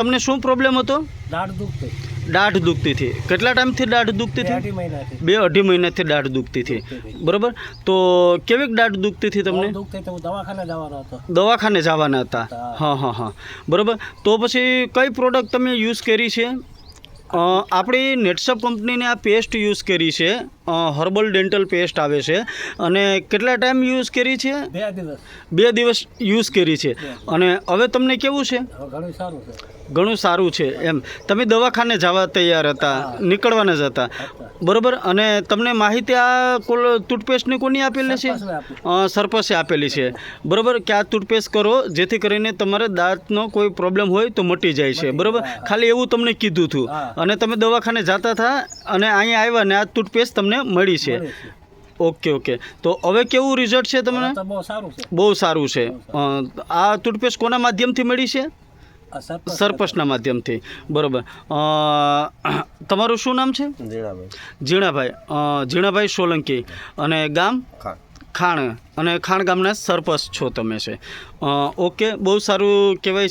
તમને શું પ્રોબ્લેમ હતો? દાઢ દુખતી. દાઢ દુખતી હતી. કેટલા ટાઈમથી દાઢ દુખતી બે હતી? અઢી મહિનાથી. બે અઢી મહિનાથી દાઢ દુખતી હતી. બરાબર? તો કેવીક દાઢ દુખતી હતી તમને? દવાખાને જવાનો હતો. દવાખાને જવાના હતા. હા. હા હા બરાબર? તો પછી કઈ પ્રોડક્ટ તમે યુઝ કરી છે? આપણી નેટસપ કંપનીને આ પેસ્ટ યુઝ કરી છે. હર્બલ ડેન્ટલ પેસ્ટ આવે છે. અને કેટલા ટાઈમ યુઝ કરી છે? બે દિવસ. બે દિવસ યુઝ કરી છે. અને હવે તમને કેવું છે? ઘણું સારું છે. ઘણું સારું છે એમ. તમે દવાખાને જવા તૈયાર હતા નીકળવાના જ હતા. બરોબર? અને તમને માહિતી આ કોલ ટૂથપેસ્ટની કોની આપેલી છે? સરપસે આપેલી છે. બરોબર? કે આ ટૂથપેસ્ટ કરો જેથી કરીને તમારે દાંતનો કોઈ પ્રોબ્લેમ હોય તો મટી જાય છે. બરોબર? ખાલી એવું તમને કીધું હતું. અને તમે દવાખાને જતા હતા અને અહીંયા આવ્યા ને આ ટૂથપેસ્ટ તમને મળી છે. Okay okay. તો હવે કેવું રિઝલ્ટ છે તમને બહુ સારું છે. બહુ સારું છે. આ ટૂથપેસ્ટ કોના માધ્યમથી મળી છે? સરપંચના માધ્યમથી. બરોબર. તમારું શું નામ છે? ઝીણાભાઈ ઝીણાભાઈ સોલંકી. અને ગામ? ખાણ. અને ખાણ ગામના સરપંચ છો તમે છે. ઓકે. બહુ સારું કહેવાય